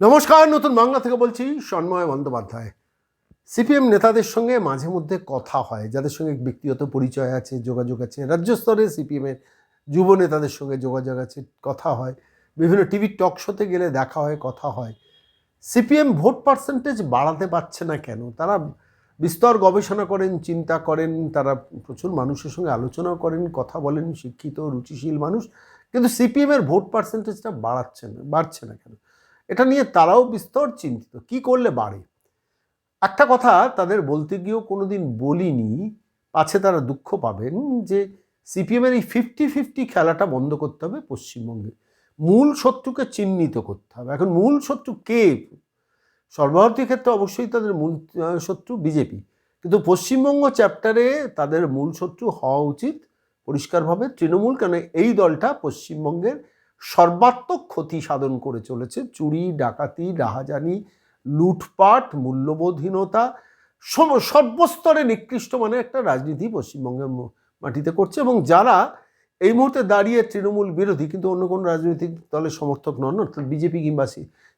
নমস্কার, নতুন বাংলা থেকে বলছি সন্ময় বন্দ্যোপাধ্যায়। সিপিএম নেতাদের সঙ্গে মাঝে মধ্যে কথা হয়, যাদের সঙ্গে ব্যক্তিগত পরিচয় আছে, যোগাযোগ আছে, রাজ্য স্তরে সিপিএমের যুব নেতাদের সঙ্গে যোগাযোগ আছে, কথা হয়, বিভিন্ন টিভি টক শোতে গেলে দেখা হয়, কথা হয়। সিপিএম ভোট পার্সেন্টেজ বাড়াতে পারছে না কেন? তারা বিস্তর গবেষণা করেন, চিন্তা করেন, তারা প্রচুর মানুষের সঙ্গে আলোচনাও করেন, কথা বলেন, শিক্ষিত, রুচিশীল মানুষ, কিন্তু সিপিএমের ভোট পার্সেন্টেজটা বাড়াচ্ছে না, বাড়ছে না কেন? এটা নিয়ে তারাও বিস্তর চিন্তিত। কি করলে বাড়ে? একটা কথা তাদের বলতে গিয়েও কোনোদিন বলিনি, পাছে তারা দুঃখ পাবেন যে সিপিএমের এই ফিফটি ফিফটি খেলাটা বন্ধ করতে হবে পশ্চিমবঙ্গে। মূল শত্রুকে চিহ্নিত করতে হবে। এখন মূল শত্রু কে? সর্বভারতীয় ক্ষেত্রে অবশ্যই তাদের মূল শত্রু বিজেপি। কিন্তু পশ্চিমবঙ্গ চ্যাপ্টারে তাদের মূল শত্রু হওয়া উচিত পরিষ্কারভাবে তৃণমূল, কেন এই দলটা পশ্চিমবঙ্গের সর্বাত্মক ক্ষতি সাধন করে চলেছে। চুরি, ডাকাতি, রাহাজানি, লুটপাট, মূল্যবোধহীনতা, সম- সর্বস্তরে নিকৃষ্ট মানে একটা রাজনীতি পশ্চিমবঙ্গের মাটিতে করছে এবং যারা এই মুহূর্তে দাঁড়িয়ে তৃণমূল বিরোধী কিন্তু অন্য কোনো রাজনৈতিক দলের সমর্থক নন, অর্থাৎ বিজেপি কিংবা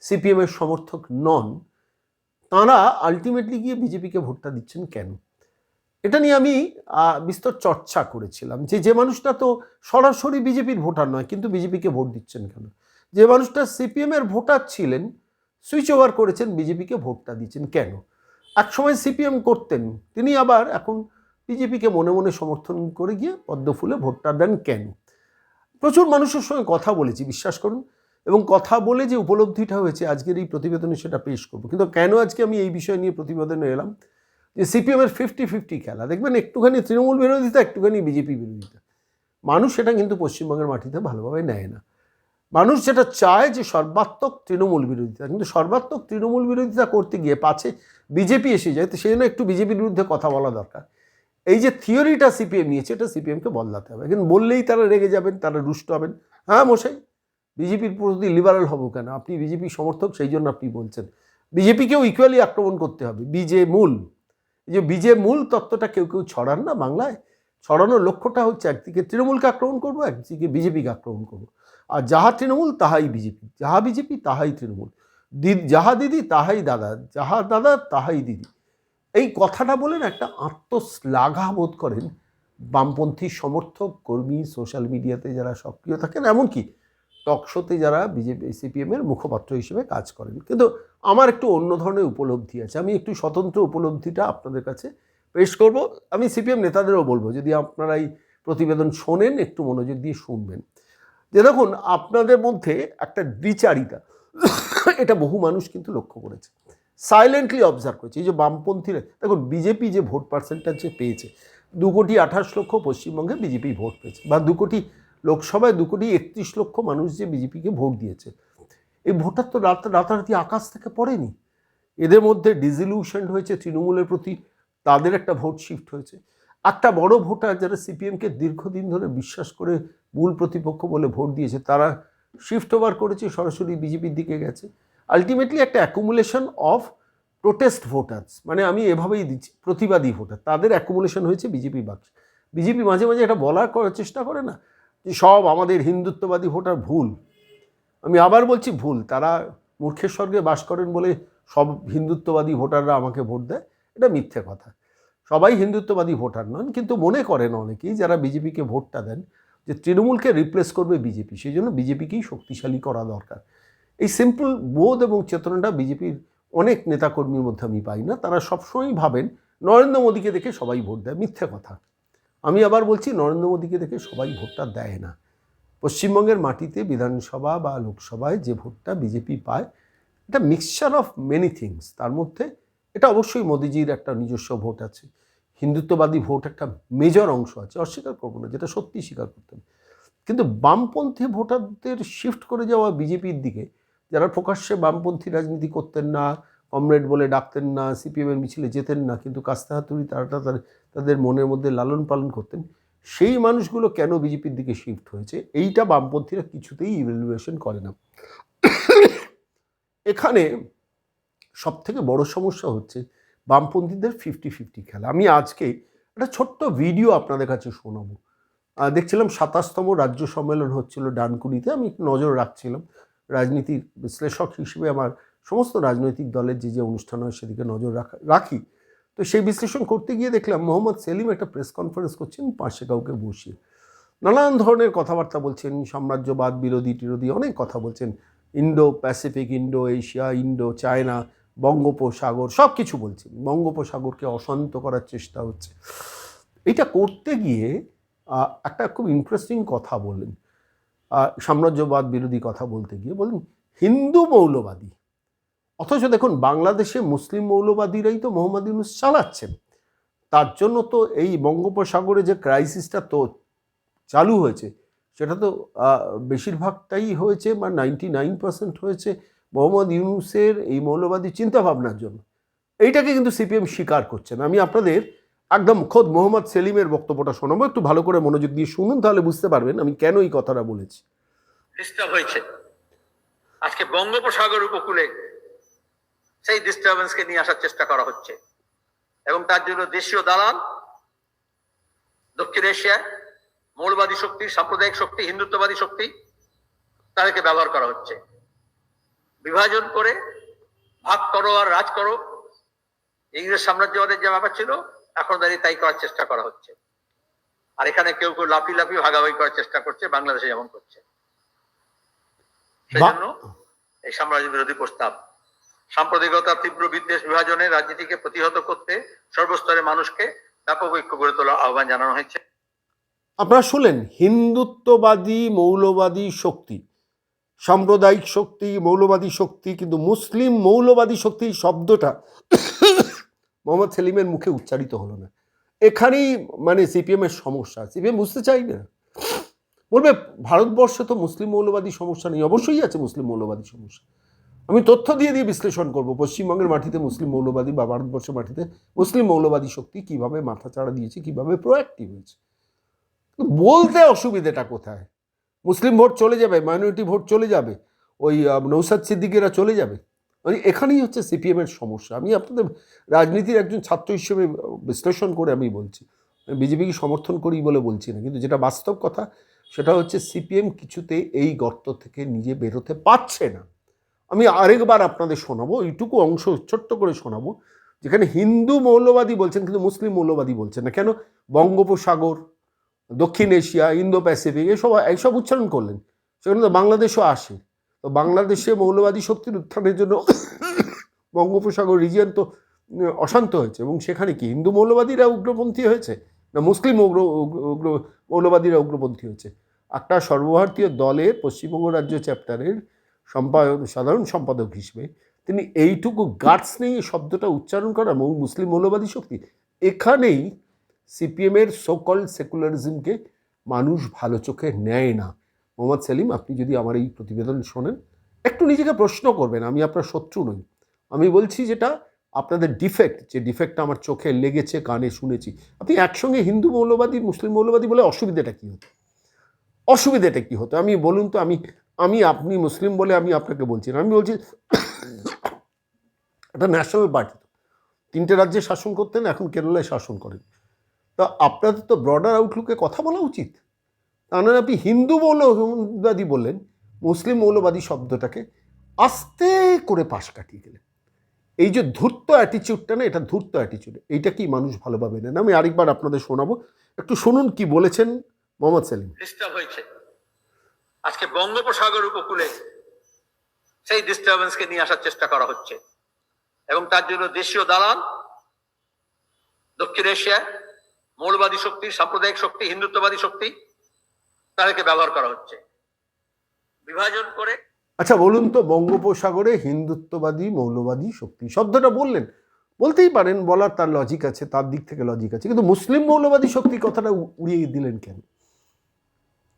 সিপিএমের সমর্থক নন, তাঁরা আলটিমেটলি গিয়ে বিজেপিকে ভোটটা দিচ্ছেন কেন? এটা নিয়ে আমি বিস্তর চর্চা করেছিলাম যে যে মানুষটা তো সরাসরি বিজেপির ভোটার নয়, কিন্তু বিজেপিকে ভোট দিচ্ছেন কেন? যে মানুষটা সিপিএমের ভোটার ছিলেন সুইচ ওভার করেছেন, বিজেপিকে ভোটটা দিচ্ছেন কেন? একসময় সিপিএম করতেন, তিনি আবার এখন বিজেপিকে মনে মনে সমর্থন করে গিয়ে পদ্মফুলে ভোটটা দেন কেন? প্রচুর মানুষের সঙ্গে কথা বলেছি, বিশ্বাস করুন, এবং কথা বলে যে উপলব্ধিটা হয়েছে, আজকের এই প্রতিবেদনে সেটা পেশ করব। কিন্তু কেন আজকে আমি এই বিষয় নিয়ে প্রতিবেদনে এলাম? যে সিপিএমের ফিফটি ফিফটি খেলা, দেখবেন একটুখানি তৃণমূল বিরোধিতা একটুখানি বিজেপি বিরোধিতা মানুষ সেটা কিন্তু পশ্চিমবঙ্গের মাটিতে ভালোভাবে নেয় না। মানুষ যেটা চায় যে সর্বাত্মক তৃণমূল বিরোধিতা, কিন্তু সর্বাত্মক তৃণমূল বিরোধিতা করতে গিয়ে পাছে বিজেপি এসে যায়, তো সেই জন্য একটু বিজেপির বিরুদ্ধে কথা বলা দরকার। এই যে থিওরিটা সিপিএম নিয়েছে, এটা সিপিএমকে বদলাতে হবে। কিন্তু বললেই তারা রেগে যাবেন, তারা রুষ্ট হবেন। হ্যাঁ মশাই বিজেপির প্রতি লিবারাল হব কেন? আপনি বিজেপি সমর্থক, সেই জন্য আপনি বলছেন। বিজেপিকেও ইকুয়ালি আক্রমণ করতে হবে বিজে মূল। যে বিজে মূল তত্ত্বটা কেউ কেউ ছড়ান না বাংলায়। ছড়ানোর লক্ষ্যটা হচ্ছে একদিকে তৃণমূলকে আক্রমণ করব, একদিকে বিজেপিকে আক্রমণ করব। আর যাহা তৃণমূল, তাহাই বিজেপি। যাহা বিজেপি, তাহাই তৃণমূল। দি- যাহা দিদি, তাহাই দাদা। যাহা দাদা, তাহাই দিদি। এই কথাটা বলেন একটা আত্মশ্লাঘা বোধ করেন বামপন্থী সমর্থক, কর্মী, সোশ্যাল মিডিয়াতে যারা সক্রিয় থাকেন। এমনকি টক শোতে যারা বিজেপি সিপিএমের মুখপাত্র হিসেবে কাজ করেন। কিন্তু আমার একটু অন্য ধরনের উপলব্ধি আছে। আমি একটু স্বতন্ত্র উপলব্ধিটা আপনাদের কাছে পেশ করব। আমি সিপিএম নেতাদেরও বলব, যদি আপনারা এই প্রতিবেদন শোনেন, একটু মনোযোগ দিয়ে শুনবেন। যে দেখুন, আপনাদের মধ্যে একটা দ্বিচারিতা, এটা বহু মানুষ কিন্তু লক্ষ্য করেছে। সাইলেন্টলি অবজার্ভ করেছে। এই যে বামপন্থীরা, দেখুন, বিজেপি যে ভোট পার্সেন্টেজ পেয়েছে, দু কোটি আঠাশ লক্ষ পশ্চিমবঙ্গে বিজেপি ভোট পেয়েছে, বা দু কোটি লোকসভায় দু কোটি একত্রিশ লক্ষ মানুষ যে বিজেপিকে ভোট দিয়েছে। এই ভোটার তো রাত, রাতারাতি আকাশ থেকে পড়েনি। এদের মধ্যে ডিজিলিউশন হয়েছে তৃণমূলের প্রতি, তাদের একটা ভোট শিফট হয়েছে। একটা বড় ভোটার যারা সিপিএমকে দীর্ঘদিন ধরে বিশ্বাস করে মূল প্রতিপক্ষ বলে ভোট দিয়েছে, তারা শিফট ওভার করেছে, সরাসরি বিজেপির দিকে গেছে। আলটিমেটলি একটা অ্যাকুমুলেশন অফ প্রোটেস্ট ভোটার্স মানে আমি এভাবেই দিচ্ছি, প্রতিবাদী ভোটার, তাদের অ্যাকুমুলেশন হয়েছে বিজেপি বাক্স। বিজেপি মাঝে মাঝে এটা বলার করার চেষ্টা করে না যে সব আমাদের হিন্দুত্ববাদী ভোটার ভুল। আমি আবার বলছি ভুল, তারা মূর্খের স্বর্গে বাস করেন বলে সব হিন্দুত্ববাদী ভোটাররা আমাকে ভোট দেয়, এটা মিথ্যে কথা। সবাই হিন্দুত্ববাদী ভোটার নন, কিন্তু মনে করেন অনেকেই যারা বিজেপিকে ভোটটা দেন যে তৃণমূলকে রিপ্লেস করবে বিজেপি, সেই জন্য বিজেপিকেই শক্তিশালী করা দরকার। এই সিম্পল বোধ এবং চেতনাটা বিজেপির অনেক নেতাকর্মীর মধ্যে আমি পাই না, তারা সবসময়ই ভাবেন, নরেন্দ্র মোদীকে দেখে সবাই ভোট দেয়, মিথ্যে কথা। আমি আবার বলছি, নরেন্দ্র মোদীকে দেখে সবাই ভোটটা দেয় না। পশ্চিমবঙ্গের মাটিতে বিধানসভা বা লোকসভায় যে ভোটটা বিজেপি পায়, এটা মিক্সচার অফ মেনি থিংস তার মধ্যে এটা অবশ্যই মোদিজির একটা নিজস্ব ভোট আছে। হিন্দুত্ববাদী ভোট একটা মেজর অংশ আছে, অস্বীকার করব না, যেটা সত্যি স্বীকার করতে হবে। কিন্তু বামপন্থী ভোটারদের শিফট করে যাওয়া বিজেপির দিকে, যারা প্রকাশ্যে বামপন্থী রাজনীতি করতেন না কমরেড বলে ডাকতেন না সিপিএমের মিছিলে যেতেন না, কিন্তু কাস্তাহাতুরি তারা তাদের তাদের মনের মধ্যে লালন পালন করতেন, সেই মানুষগুলো কেন বিজেপির দিকে শিফট হয়েছে? এইটা বামপন্থীরা কিছুতেই ইভ্যালুয়েশন করে না। এখানে সব থেকে বড় সমস্যা হচ্ছে বামপন্থীদের ফিফটি ফিফটি খেলা। আমি আজকে একটা ছোট্ট ভিডিও আপনাদের কাছে শোনাবো। দেখছিলাম সাতাশতম রাজ্য সম্মেলন হচ্ছিল ডানকুনিতে, আমি নজর রাখছিলাম। রাজনীতির বিশ্লেষক হিসেবে আমার সমস্ত রাজনৈতিক দলের যে যে অনুষ্ঠান হয় সেদিকে নজর রাখা, রাখি। তো সেই বিশ্লেষণ করতে গিয়ে দেখলাম মোহাম্মদ সেলিম একটা প্রেস কনফারেন্স করছেন পাশে কাউকে বসিয়ে। নানান ধরনের কথাবার্তা বলছেন, সাম্রাজ্যবাদ, বিরোধী টিরোধী অনেক কথা বলছেন। Indo Pacific Indo Asia Indo China, বঙ্গোপসাগর, সব কিছু বলছেন। বঙ্গোপসাগরকে অশান্ত করার চেষ্টা হচ্ছে। এটা করতে গিয়ে একটা খুব ইন্টারেস্টিং কথা বললেন। সাম্রাজ্যবাদ, বিরোধী কথা বলতে গিয়ে বললেন, হিন্দু মৌলবাদী অথচ দেখুন, বাংলাদেশে মুসলিম মৌলবাদীরাই তো মোহাম্মদ ইউনুস চালাচ্ছেন। তার জন্য তো এই বঙ্গোপসাগরে যে ক্রাইসিসটা তো চালু হয়েছে, সেটা তো বেশিরভাগটাই হয়েছে বা নাইনটি নাইন পার্সেন্ট হয়েছে মোহাম্মদ ইউনুসের এই মৌলবাদী চিন্তাভাবনার জন্য। এইটাকে কিন্তু সিপিএম স্বীকার করছে না। আমি আপনাদের একদম খোদ মোহাম্মদ সেলিমের বক্তব্যটা শোনাবো, একটু ভালো করে মনোযোগ দিয়ে শুনুন, তাহলে বুঝতে পারবেন আমি কেন এই কথাটা বলেছি। হয়েছে। আজকে বঙ্গোপসাগর উপকূলে সেই ডিস্টারবেন্সকে নিয়ে আসার চেষ্টা করা হচ্ছে। এবং তার জন্য দেশীয় দালাল দক্ষিণ এশিয়ায় মৌলবাদী শক্তি সাম্প্রদায়িক শক্তি হিন্দুত্ববাদী শক্তি তাদেরকে ব্যবহার করা হচ্ছে। বিভাজন করে ভাগ করো আর রাজ করো। ইংরেজ সাম্রাজ্যবাদের যে ব্যাপার ছিল এখন দাঁড়িয়ে তাই করার চেষ্টা করা হচ্ছে। আর এখানে কেউ কেউ লাফি লাফি ভাগাভাগি করার চেষ্টা করছে বাংলাদেশে যেমন করছে। সেজন্য এই সাম্রাজ্য বিরোধী প্রস্তাব সাম্প্রদায়িকতা তীব্র বিদ্বেষ বিভাজনের রাজনীতিকে প্রতিহত করতে সর্বস্তরের মানুষকে ব্যাপক ঐক্য গড়ে তোলার আহ্বান জানানো হয়েছে। আপনারা শুনলেন, হিন্দুত্ববাদী মৌলবাদী শক্তি, সাম্প্রদায়িক শক্তি, মৌলবাদী শক্তি, কিন্তু মুসলিম মৌলবাদী শক্তি শব্দটা মোহাম্মদ সেলিমের মুখে উচ্চারিত হলো না। এখানেই মানে সিপিএমের সমস্যা, সিপিএম বুঝতে চাই না। বলবে, ভারতবর্ষে তো মুসলিম মৌলবাদী সমস্যা নেই, অবশ্যই আছে মুসলিম মৌলবাদী সমস্যা। আমি তথ্য দিয়ে দিয়ে বিশ্লেষণ করব। পশ্চিমবঙ্গের মাটিতে মুসলিম মৌলবাদী বা ভারতবর্ষের মাটিতে মুসলিম মৌলবাদী শক্তি কীভাবে মাথাচাড়া দিয়েছে, কীভাবে প্রোঅ্যাক্টিভ হয়েছে? বলতে অসুবিধাটা কোথায়? মুসলিম ভোট চলে যাবে মাইনরিটি ভোট চলে যাবে, ওই নৌসাদ সিদ্দিকিরা চলে যাবে। মানে এখানেই হচ্ছে সিপিএমের সমস্যা। আমি আপনাদের রাজনীতির একজন ছাত্র হিসেবে বিশ্লেষণ করে আমি বলছি। বিজেপিকে সমর্থন করি বলে বলছি না, কিন্তু যেটা বাস্তব কথা, সেটা হচ্ছে সিপিএম কিছুতে এই গর্ত থেকে নিজে বেরোতে পারছে না। আমি আরেকবার আপনাদের শোনাবো, এইটুকু অংশ ছোট্ট করে শোনাবো, যেখানে হিন্দু মৌলবাদী বলছেন কিন্তু মুসলিম মৌলবাদী বলছেন না। কেন? বঙ্গোপসাগর, দক্ষিণ এশিয়া ইন্দো প্যাসিফিক এসব, এইসব উচ্চারণ করলেন। সেখানে তো বাংলাদেশও আসে। তো বাংলাদেশে মৌলবাদী শক্তির উত্থানের জন্য বঙ্গোপসাগর রিজিয়ন তো অশান্ত হয়েছে। এবং সেখানে কি হিন্দু মৌলবাদীরা উগ্রপন্থী হয়েছে? না মুসলিম উগ্র, উগ্র- মৌলবাদীরা উগ্রপন্থী হয়েছে? একটা সর্বভারতীয় দলের পশ্চিমবঙ্গ রাজ্য চ্যাপ্টারের সম্পাদক, সাধারণ সম্পাদক হিসেবে তিনি এইটুকু গার্ডস নেই শব্দটা উচ্চারণ করা এবং মুসলিম মৌলবাদী শক্তি এখানেই সিপিএমের সোকল সেকুলারিজমকে মানুষ ভালো চোখে নেয় না। মোহাম্মদ সেলিম, আপনি যদি আমার এই প্রতিবেদন শোনেন, একটু নিজেকে প্রশ্ন করবেন, আমি আপনার শত্রু নই। আমি বলছি যেটা আপনাদের ডিফেক্ট যে ডিফেক্টটা আমার চোখে লেগেছে, কানে শুনেছি। আপনি একসঙ্গে হিন্দু মৌলবাদী, মুসলিম মৌলবাদী বলে অসুবিধাটা কী হতো? অসুবিধাটা কী হতো? আমি বলুন তো, আমি আমি আপনি মুসলিম বলে আমি আপনাকে বলছি না। আমি বলছি একটা ন্যাশনাল পার্টি তিনটে রাজ্যে শাসন করতেন, এখন কেরলায় শাসন করেন। তা আপনাদের তো ব্রডার আউটলুকে কথা বলা উচিত। তা নয় আপনি হিন্দু মৌলবাদী বললেন, মুসলিম মৌলবাদী শব্দটাকে আস্তে করে পাশ কাটিয়ে গেলেন। এই যে ধূর্ত অ্যাটিচিউডটা না, এটা ধূর্ত অ্যাটিচিউড এইটা কি মানুষ ভালোভাবে নেন আমি আরেকবার আপনাদের শোনাবো। একটু শুনুন কি বলেছেন মোহাম্মদ সেলিম। ডিস্টার্ব হয়েছে। আজকে বঙ্গোপসাগর উপকূলে সেই ডিস্টারবেন্সকে নিয়ে আসার চেষ্টা করা হচ্ছে। এবং তার জন্য দেশীয় দালাল, দক্ষিণ এশিয়ায় মৌলবাদী শক্তি, সাম্প্রদায়িক শক্তি, হিন্দুত্ববাদী শক্তি, তাদেরকে ব্যবহার করা হচ্ছে। বিভাজন করে আচ্ছা বলুন তো, বঙ্গোপসাগরে হিন্দুত্ববাদী, মৌলবাদী শক্তি, শব্দটা বললেন। বলতেই পারেন, বলার তার লজিক আছে, তার দিক থেকে লজিক আছে। কিন্তু মুসলিম মৌলবাদী শক্তি কথাটা উড়িয়ে দিলেন কেন?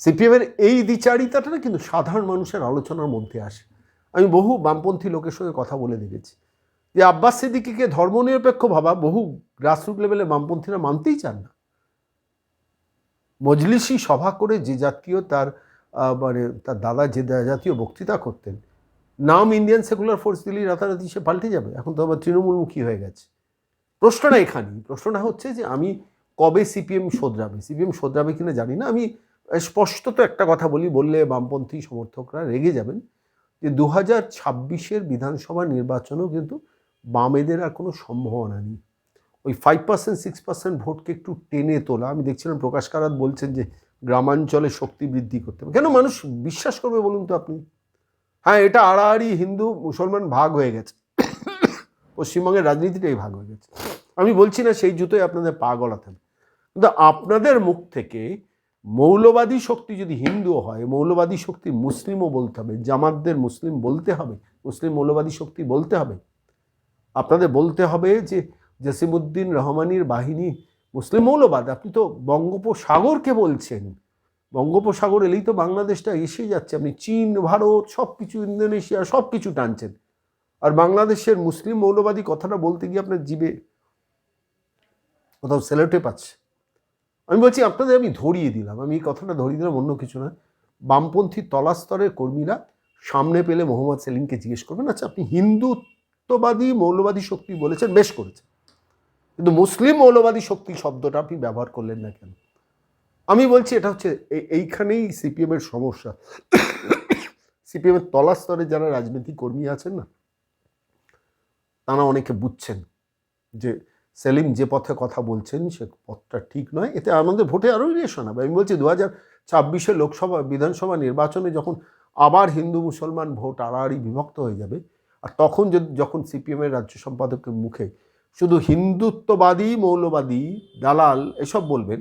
সিপিএমের এই দ্বিচারিতাটা না কিন্তু সাধারণ মানুষের আলোচনার মধ্যে আসে। আমি বহু বামপন্থী লোকের সঙ্গে কথা বলে দেখেছি যে আব্বাস সিদ্দিকিকে ধর্মনিরপেক্ষ ভাবা বহু গ্রাসরুট লেভেলে বামপন্থীরা মানতেই চান না। মজলিসি সভা করে যে জাতীয় তার মানে তার দাদা যে জাতীয় বক্তৃতা করতেন, নাম ইন্ডিয়ান সেকুলার ফোর্স দিলেই রাতারাতি সে পাল্টে যাবে। এখন তো আবার তৃণমূলমুখী হয়ে গেছে। প্রশ্নটা এখানেই। প্রশ্নটা হচ্ছে যে আমি কবে সিপিএম শোধরাবে? সিপিএম শোধরাবে কিনা জানি না। আমি স্পষ্টত একটা কথা বলি, বললে বামপন্থী সমর্থকরা রেগে যাবেন যে দু হাজার ছাব্বিশের বিধানসভা নির্বাচনেও কিন্তু বামেদের আর কোনো সম্ভাবনা নেই। ওই ফাইভ পার্সেন্ট সিক্স পার্সেন্ট ভোটকে একটু টেনে তোলা, আমি দেখছিলাম প্রকাশ কারাত বলছেন যে গ্রামাঞ্চলে শক্তি বৃদ্ধি করতে হবে। কেন মানুষ বিশ্বাস করবে বলুন তো আপনি? হ্যাঁ এটা আড়াআড়ি হিন্দু, মুসলমান ভাগ হয়ে গেছে। পশ্চিমবঙ্গের রাজনীতিটাই ভাগ হয়ে গেছে। আমি বলছি না সেই জুতোই আপনাদের পা গলাতে হবে। কিন্তু আপনাদের মুখ থেকে মৌলবাদী শক্তি যদি হিন্দু হয়, মৌলবাদী শক্তি মুসলিমও বলতে হবে, জামাতদের মুসলিম বলতে হবে, মুসলিম মৌলবাদী শক্তি বলতে হবে। আপনাদের বলতে হবে যে জসিমুদ্দিন রহমানির বাহিনী মুসলিম মৌলবাদ, আপনি তো বঙ্গোপসাগরকে বলছেন। বঙ্গোপসাগর এলেই তো বাংলাদেশটা এসে যাচ্ছে, আপনি চীন, ভারত সব কিছু ইন্দোনেশিয়া সব কিছু টানছেন। আর বাংলাদেশের মুসলিম মৌলবাদী কথাটা বলতে গিয়ে আপনার জিবে কোথাও সেলোটে পাচ্ছে আমি বলছি, আপনাদের আমি ধরিয়ে দিলাম। আমি এই কথাটা ধরিয়ে দিলাম, অন্য কিছু না। বামপন্থী তলাস্তরের কর্মীরা সামনে পেলে মোহাম্মদ সেলিমকে জিজ্ঞেস করবেন আচ্ছা আপনি হিন্দুত্ববাদী মৌলবাদী শক্তি বলেছেন, বেশ করেছেন। কিন্তু মুসলিম মৌলবাদী শক্তি শব্দটা আপনি ব্যবহার করলেন না কেন? আমি বলছি, এটা হচ্ছে এই- এইখানেই সিপিএমের সমস্যা। সিপিএমের তলাস্তরে যারা রাজনৈতিক কর্মী আছেন না, তারা অনেকে বুঝছেন যে সেলিম যে পথে কথা বলছেন, সে পথটা ঠিক নয়। এতে আমাদের ভোটে আরও রিলেশন হবে। আমি বলছি দু হাজার ছাব্বিশে লোকসভা, বিধানসভা নির্বাচনে যখন আবার হিন্দু মুসলমান ভোট আড়াআড়ি বিভক্ত হয়ে যাবে, আর তখন যদি যখন সিপিএমের রাজ্য সম্পাদকের মুখে শুধু হিন্দুত্ববাদী, মৌলবাদী, দালাল এসব বলবেন,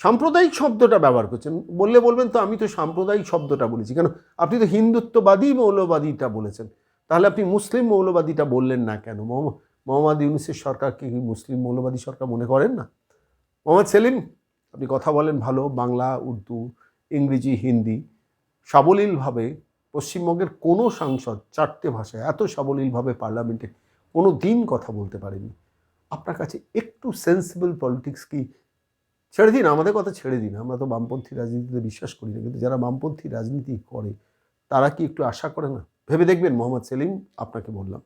সাম্প্রদায়িক শব্দটা ব্যবহার করছেন, বললে বলবেন তো আমি তো সাম্প্রদায়িক শব্দটা বলেছি। কেন? আপনি তো হিন্দুত্ববাদী, মৌলবাদীটা বলেছেন। তাহলে আপনি মুসলিম, মৌলবাদীটা বললেন না কেন? মোহাম্মদ ইউনুসের সরকারকে কি মুসলিম মৌলবাদী সরকার মনে করেন না? মোহাম্মদ সেলিম, আপনি কথা বলেন ভালো, বাংলা, উর্দু, ইংরেজি, হিন্দি, সাবলীলভাবে পশ্চিমবঙ্গের কোনো সাংসদ চারটে ভাষায়, এত সাবলীলভাবে পার্লামেন্টে কোনো দিন কথা বলতে পারেনি আপনার কাছে একটু সেন্সিবল পলিটিক্স কি? ছেড়ে দিন, আমাদের কথা ছেড়ে দিন, আমরা তো বামপন্থী রাজনীতিতে বিশ্বাস করি না, কিন্তু যারা বামপন্থী রাজনীতি করে, তারা কি একটু আশা করে না? ভেবে দেখবেন মোহাম্মদ সেলিম, আপনাকে বললাম।